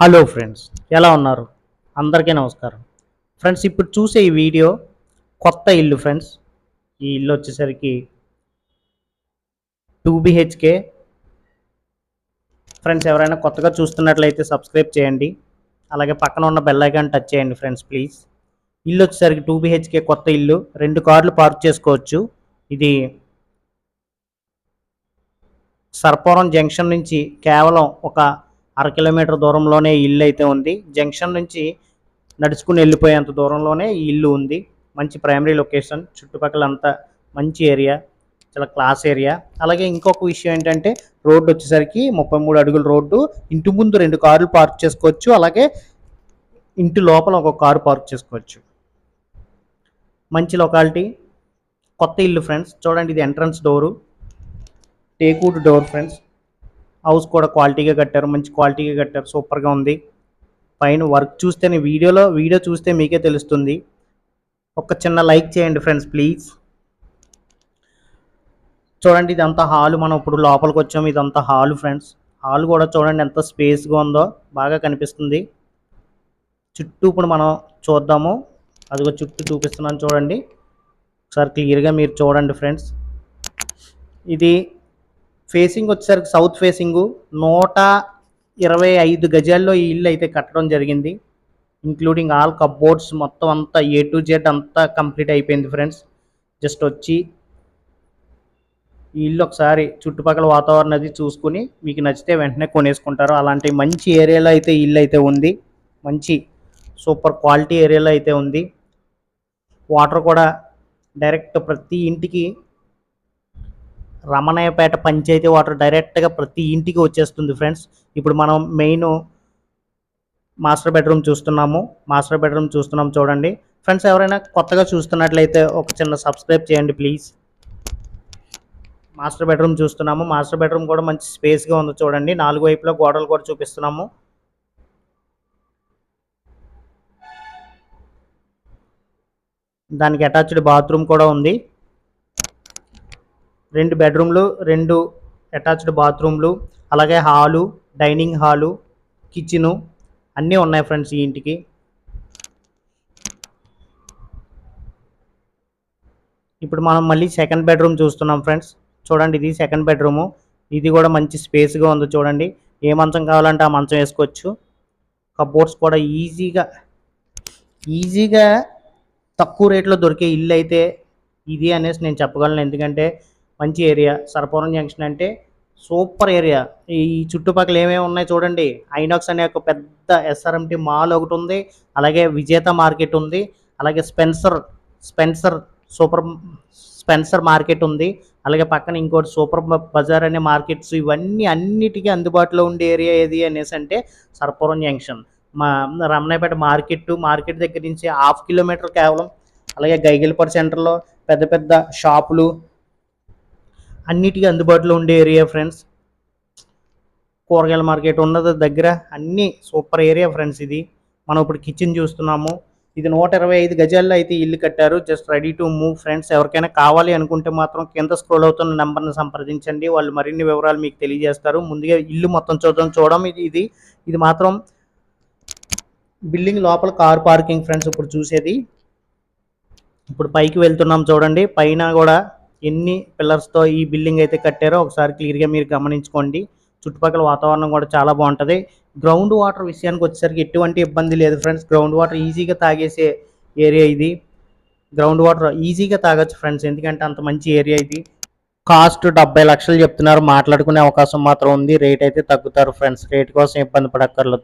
Hello friends ఎలా ఉన్నారు? అందరికీ నమస్కారం. ఫ్రెండ్స్ ఇప్పుడు చూసే ఈ వీడియో కొత్త ఇల్లు ఫ్రెండ్స్. ఈ ఇల్లు వచ్చేసరికి టూ బిహెచ్కే. ఫ్రెండ్స్ ఎవరైనా కొత్తగా చూస్తున్నట్లయితే సబ్స్క్రైబ్ చేయండి. అలాగే పక్కన ఉన్న బెల్ ఐకాన్ టచ్ చేయండి ఫ్రెండ్స్ ప్లీజ్ ఇల్లు వచ్చేసరికి టూ బిహెచ్కే కొత్త ఇల్లు. రెండు కార్లు పార్క్ చేసుకోవచ్చు. ఇది సర్పవరం జంక్షన్ నుంచి కేవలం ఒక అర కిలోమీటర్ దూరంలోనే ఇల్లు అయితే ఉంది. జంక్షన్ నుంచి నడుచుకుని వెళ్ళిపోయేంత దూరంలోనే ఈ ఇల్లు ఉంది. మంచి ప్రైమరీ లొకేషన్ చుట్టుపక్కల అంతా మంచి ఏరియా చాలా క్లాస్ ఏరియా. అలాగే ఇంకొక విషయం ఏంటంటే రోడ్డు వచ్చేసరికి ముప్పై మూడు అడుగుల రోడ్డు. ఇంటి ముందు రెండు కార్లు పార్క్ చేసుకోవచ్చు. అలాగే ఇంటి లోపల ఒక కారు పార్క్ చేసుకోవచ్చు. మంచి లొకాలిటీ కొత్త ఇల్లు ఫ్రెండ్స్. చూడండి ఇది entrance door. Teakwood door friends. House కూడా క్వాలిటీగా కట్టారు మంచి క్వాలిటీగా కట్టారు సూపర్గా ఉంది. పైన వర్క్ చూస్తేనే వీడియోలో వీడియో చూస్తే మీకే తెలుస్తుంది. ఒక చిన్న లైక్ చేయండి ఫ్రెండ్స్ ప్లీజ్. చూడండి ఇదంతా హాల్. మనం ఇప్పుడు లోపలికి వచ్చాము ఇదంతా హాల్ ఫ్రెండ్స్. హాల్ కూడా చూడండి ఎంత స్పేస్గా ఉందో బాగా కనిపిస్తుంది. చుట్టూ ఇప్పుడు మనం చూద్దాము. అదిగో చుట్టూ చూపిస్తున్నాను చూడండి. ఒకసారి క్లియర్గా మీరు చూడండి ఫ్రెండ్స్. ఇది ఫేసింగ్ వచ్చేసరికి సౌత్ ఫేసింగ్ నూట ఇరవై ఐదు గజాల్లో ఈ ఇల్లు అయితే కట్టడం జరిగింది. ఇంక్లూడింగ్ ఆల్ కప్బోర్డ్స్ మొత్తం అంతా ఏ టు జెడ్ అంతా కంప్లీట్ అయిపోయింది ఫ్రెండ్స్ జస్ట్ వచ్చి ఈ ఇల్లు ఒకసారి చుట్టుపక్కల వాతావరణం అది చూసుకుని మీకు నచ్చితే వెంటనే కొనేసుకుంటారు. అలాంటి మంచి ఏరియాలో అయితే ఇల్లు అయితే ఉంది. మంచి సూపర్ క్వాలిటీ ఏరియాలో అయితే ఉంది. వాటర్ కూడా డైరెక్ట్ ప్రతి ఇంటికి రమణయ్యపేట పంచాయతీ వాటర్ డైరెక్ట్గా ప్రతి ఇంటికి వచ్చేస్తుంది ఫ్రెండ్స్. ఇప్పుడు మనం మెయిన్ మాస్టర్ బెడ్రూమ్ చూస్తున్నాము. మాస్టర్ బెడ్రూమ్ చూస్తున్నాం చూడండి. ఫ్రెండ్స్ ఎవరైనా కొత్తగా చూస్తున్నట్లయితే ఒక చిన్న సబ్స్క్రైబ్ చేయండి ప్లీజ్. మాస్టర్ బెడ్రూమ్ చూస్తున్నాము. మాస్టర్ బెడ్రూమ్ కూడా మంచి స్పేస్గా ఉంది చూడండి. నాలుగు వైపులా గోడలు కూడా చూపిస్తున్నాము. దానికి అటాచ్డ్ బాత్రూమ్ కూడా ఉంది. రెండు బెడ్రూమ్లు రెండు అటాచ్డ్ బాత్రూమ్లు అలాగే హాలు డైనింగ్ హాలు కిచెను అన్నీ ఉన్నాయి ఫ్రెండ్స్ ఈ ఇంటికి. ఇప్పుడు మనం మళ్ళీ సెకండ్ బెడ్రూమ్ చూస్తున్నాం ఫ్రెండ్స్. చూడండి ఇది సెకండ్ బెడ్రూము ఇది కూడా మంచి స్పేస్గా ఉంది చూడండి. ఏ మంచం కావాలంటే ఆ మంచం వేసుకోవచ్చు. కబోర్డ్స్ కూడా ఈజీగా ఈజీగా తక్కువ రేట్లో దొరికే ఇల్లు అయితే ఇది అనేసి నేను చెప్పగలను. ఎందుకంటే మంచి ఏరియా. సర్పవరం జంక్షన్ అంటే సూపర్ ఏరియా. ఈ చుట్టుపక్కల ఏమేమి ఉన్నాయి చూడండి. ఐనాక్స్ అనే ఒక పెద్ద ఎస్ఆర్ఎంటి మాల్ ఒకటి ఉంది. అలాగే విజేత మార్కెట్ ఉంది. అలాగే Spencer Spencer super Spencer market ఉంది. అలాగే పక్కన ఇంకోటి సూపర్ బజార్ అనే మార్కెట్స్ ఇవన్నీ అన్నిటికీ అందుబాటులో ఉండే ఏరియా ఏది అనేసి అంటే సర్పవరం జంక్షన్. మా రమణాయపేట మార్కెట్ మార్కెట్ దగ్గర నుంచి హాఫ్ కిలోమీటర్ కేవలం. అలాగే గైగిల్పర్ సెంటర్లో పెద్ద పెద్ద షాపులు అన్నిటికీ అందుబాటులో ఉండే ఏరియా ఫ్రెండ్స్ కూరగాయల మార్కెట్ ఉన్నది దగ్గర. అన్నీ సూపర్ ఏరియా ఫ్రెండ్స్ ఇది. మనం ఇప్పుడు కిచెన్ చూస్తున్నాము. ఇది నూట ఇరవై ఐదు గజాల్లో అయితే ఇల్లు కట్టారు. Just ready to move friends ఎవరికైనా కావాలి అనుకుంటే మాత్రం కింద స్క్రోల్ అవుతున్న నెంబర్ని సంప్రదించండి. వాళ్ళు మరిన్ని వివరాలు మీకు తెలియజేస్తారు. ముందుగా ఇల్లు మొత్తం చూద్దాం. చూడడం ఇది ఇది. ఇది మాత్రం బిల్డింగ్ లోపల కార్ పార్కింగ్ ఫ్రెండ్స్ ఇప్పుడు చూసేది. ఇప్పుడు పైకి వెళ్తున్నాం చూడండి. పైన కూడా ఎన్ని పిల్లర్స్తో ఈ బిల్డింగ్ అయితే కట్టారో ఒకసారి క్లియర్గా మీరు గమనించుకోండి. చుట్టుపక్కల వాతావరణం కూడా చాలా బాగుంటుంది. గ్రౌండ్ వాటర్ విషయానికి వచ్చేసరికి ఎటువంటి ఇబ్బంది లేదు ఫ్రెండ్స్. గ్రౌండ్ వాటర్ ఈజీగా తాగేసే ఏరియా ఇది. గ్రౌండ్ వాటర్ ఈజీగా తాగొచ్చు ఫ్రెండ్స్. ఎందుకంటే అంత మంచి ఏరియా ఇది. కాస్ట్ డెబ్బై లక్షలు చెప్తున్నారు. మాట్లాడుకునే అవకాశం మాత్రం ఉంది. రేట్ అయితే తగ్గుతారు ఫ్రెండ్స్. రేట్ కోసం ఇబ్బంది పడక్కర్లేదు.